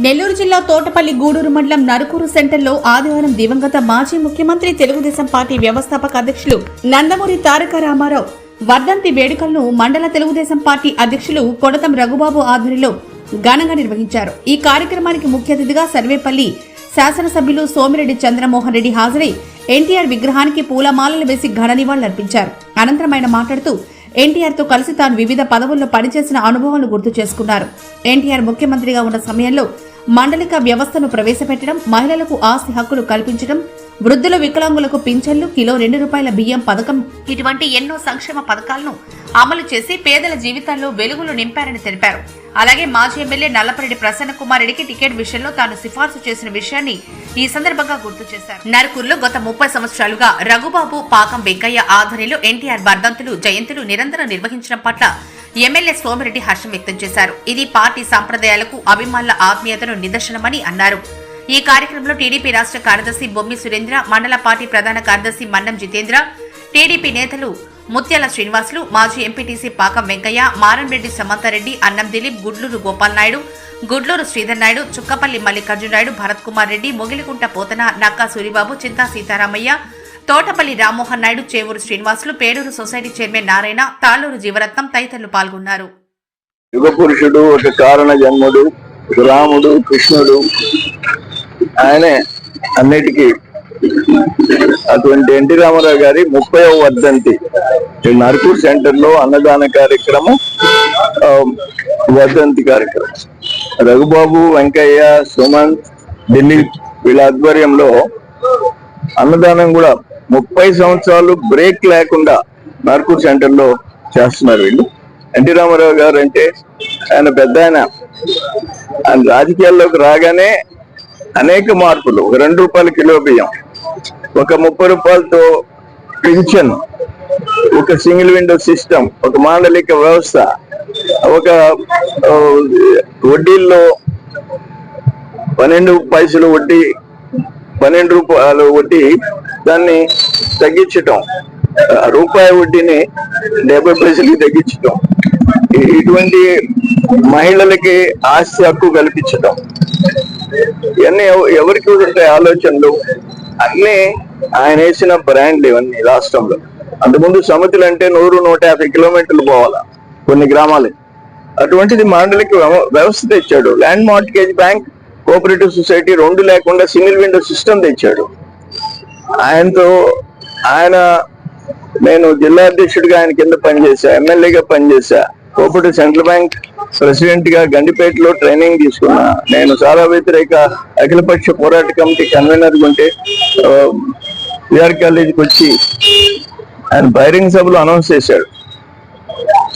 నెల్లూరు జిల్లా తోటపల్లి గూడూరు మండలం నరుకూరు సెంటర్లో ఆదివారం దివంగత మాజీ ముఖ్యమంత్రి తెలుగుదేశం పార్టీ వ్యవస్థాపక అధ్యక్షులు నందమూరి తారక రామారావు వర్ధంతి వేడుకలను మండల తెలుగుదేశం పార్టీ అధ్యక్షులు కొడతం రఘుబాబు ఆధ్వర్యంలో ఘనంగా నిర్వహించారు. ఈ కార్యక్రమానికి ముఖ్య అతిథిగా సర్వేపల్లి శాసనసభ్యులు సోమిరెడ్డి చంద్రమోహన్ రెడ్డి హాజరై ఎన్టీఆర్ విగ్రహానికి పూలమాలలు వేసి ఘన నివాళులర్పించారు. అనంతరం ఆయన మాట్లాడుతూ ఎన్టీఆర్తో కలిసి తాను వివిధ పదవుల్లో పనిచేసిన అనుభవాలను గుర్తు చేసుకున్నారు. ఎన్టీఆర్ ముఖ్యమంత్రిగా ఉన్న సమయంలో మండలిక వ్యవస్థను ప్రవేశపెట్టడం మహిళలకు ఆస్తి హక్కులు కల్పించడం వృద్ధుల వికలాంగులకు పింఛన్లు కిలో రెండు రూపాయల బియ్యం పథకం. ఇటువంటి ఎన్నో సంక్షేమ పథకాలను అమలు చేసి పేదల జీవితాల్లో వెలుగులు నింపారని తెలిపారు. అలాగే మాజీ ఎమ్మెల్యే నల్లపరెడ్డి ప్రసన్న కుమార్ రెడ్డికి టికెట్ విషయంలో తాను సిఫార్సు చేసిన విషయాన్ని ఈ సందర్భంగా గుర్తు చేశారు. నరకూరులో గత ముప్పై సంవత్సరాలుగా రఘుబాబు పాకం వెంకయ్య ఆధ్వర్యంలో ఎన్టీఆర్ వర్ధంతులు జయంతులు నిరంతరం నిర్వహించడం పట్ల ఎమ్మెల్యే సోమిరెడ్డి హర్షం వ్యక్తం చేశారు. ఇది పార్టీ సాంప్రదాయాలకు అభిమానుల ఆత్మీయతను నిదర్శనమని అన్నారు. ఈ కార్యక్రమంలో టీడీపీ రాష్ట్ర కార్యదర్శి బొమ్మి సురేంద్ర మండల పార్టీ ప్రధాన కార్యదర్శి మన్నం జితేంద్ర టీడీపీ నేతలు ముత్యాల శ్రీనివాసులు మాజీ ఎంపీటీసీ పాకం వెంకయ్య మారంరెడ్డి సమంతారెడ్డి అన్నం దిలీప్ గుడ్లూరు గోపాల్ నాయుడు గుడ్లూరు శ్రీధర్ నాయుడు చుక్కపల్లి మల్లికార్జున నాయుడు భరత్ కుమార్ రెడ్డి మొగిలికుంట పోతన నక్కా సూరిబాబు చింతా సీతారామయ్య తోటపల్లి రామ్మోహన్ నాయుడు చేవూరు శ్రీనివాసులు పేరూరు సొసైటీ చైర్మన్ నారాయణ తాళూరు జీవరత్నం తదితరులు పాల్గొన్నారు. యుగ పురుషుడు ఒక కారణ జన్ముడు రాముడు కృష్ణుడు ఆయనే అన్నిటికీ. అటువంటి ఎన్టీ రామారావు గారి ముప్పై వర్ధంతి. ఈ సెంటర్లో అన్నదాన కార్యక్రమం వర్ధంతి కార్యక్రమం. రఘుబాబు వెంకయ్య సుమంత్ దిలీప్ వీళ్ళ ఆధ్వర్యంలో అన్నదానం కూడా ముప్పై సంవత్సరాలు బ్రేక్ లేకుండా నరకూర్ సెంటర్లో చేస్తున్నారు వీళ్ళు. ఎన్టీ రామారావు గారు అంటే ఆయన పెద్ద ఆయన. ఆయన రాజకీయాల్లోకి రాగానే అనేక మార్పులు. ఒక రెండు రూపాయల కిలో బియ్యం ఒక ముప్పై రూపాయలతో పింఛన్ ఒక సింగిల్ విండో సిస్టమ్ ఒక మాండలిక వ్యవస్థ ఒక వడ్డీల్లో పన్నెండు పైసలు వడ్డీ పన్నెండు రూపాయలు వడ్డీ దాన్ని తగ్గించటం రూపాయి వడ్డీని డెబ్బై పైసలకి తగ్గించటం ఇటువంటి మహిళలకి ఆస్తి హక్కు కల్పించటం. ఇవన్నీ ఎవరికి ఉంటాయి ఆలోచనలు అన్నీ ఆయన వేసిన బ్రాండ్లు ఇవన్నీ రాష్ట్రంలో. అంతకుముందు సమితులు అంటే నూరు నూట యాభై కిలోమీటర్లు పోవాలా కొన్ని గ్రామాలు. అటువంటిది మండలికి వ్యవ- వ్యవస్థ తెచ్చాడు. Land mortgage bank cooperative society రెండు లేకుండా సింగిల్ విండో సిస్టమ్ తెచ్చాడు. ఆయనతో ఆయన నేను జిల్లా అధ్యక్షుడిగా ఆయన కింద పనిచేశా ఎమ్మెల్యేగా పనిచేశా కోఆపరేటివ్ సెంట్రల్ బ్యాంక్ ప్రెసిడెంట్గా గండిపేటలో ట్రైనింగ్ తీసుకున్నా నేను చాలా వ్యతిరేక అఖిలపక్ష పోరాట కమిటీ కన్వీనర్ ఉంటే విఆర్ కాలేజీకి వచ్చి ఆయన బహిరంగ సభలో అనౌన్స్ చేశాడు.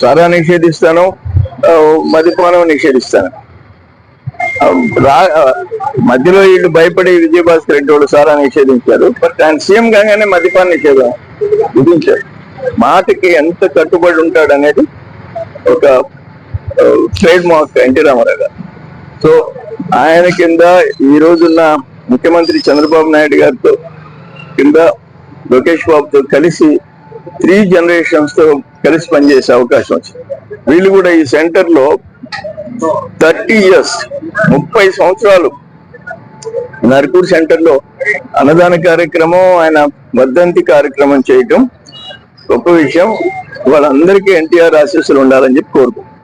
సారా నిషేధిస్తాను మద్యపానం నిషేధిస్తాను. రా- మధ్యలో వీళ్ళు భయపడి విజయభాస్కర్ రెడ్డి వాళ్ళు సారా నిషేధించారు బట్ ఆయన సీఎం కాగానే మద్యపాన నిషేధం విధించారు. మాటకి ఎంత కట్టుబడి ఉంటాడు అనేది ఒక ట్రేడ్ మార్క్ ఎన్టీ రామారావు గారు. సో ఆయన కింద ఈ రోజున్న ముఖ్యమంత్రి చంద్రబాబు నాయుడు గారితో కింద లోకేష్ బాబుతో కలిసి త్రీ జనరేషన్స్తో కలిసి పనిచేసే అవకాశం వచ్చింది. వీళ్ళు కూడా ఈ సెంటర్లో థర్టీ ఇయర్స్ ముప్పై సంవత్సరాలు నర్కూర్ సెంటర్లో అన్నదాన కార్యక్రమం ఆయన వర్ధంతి కార్యక్రమం చేయటం గొప్ప విషయం. వాళ్ళందరికీ ఎన్టీఆర్ ఆశీస్సులు ఉండాలని చెప్పి కోరుకుంటున్నాను.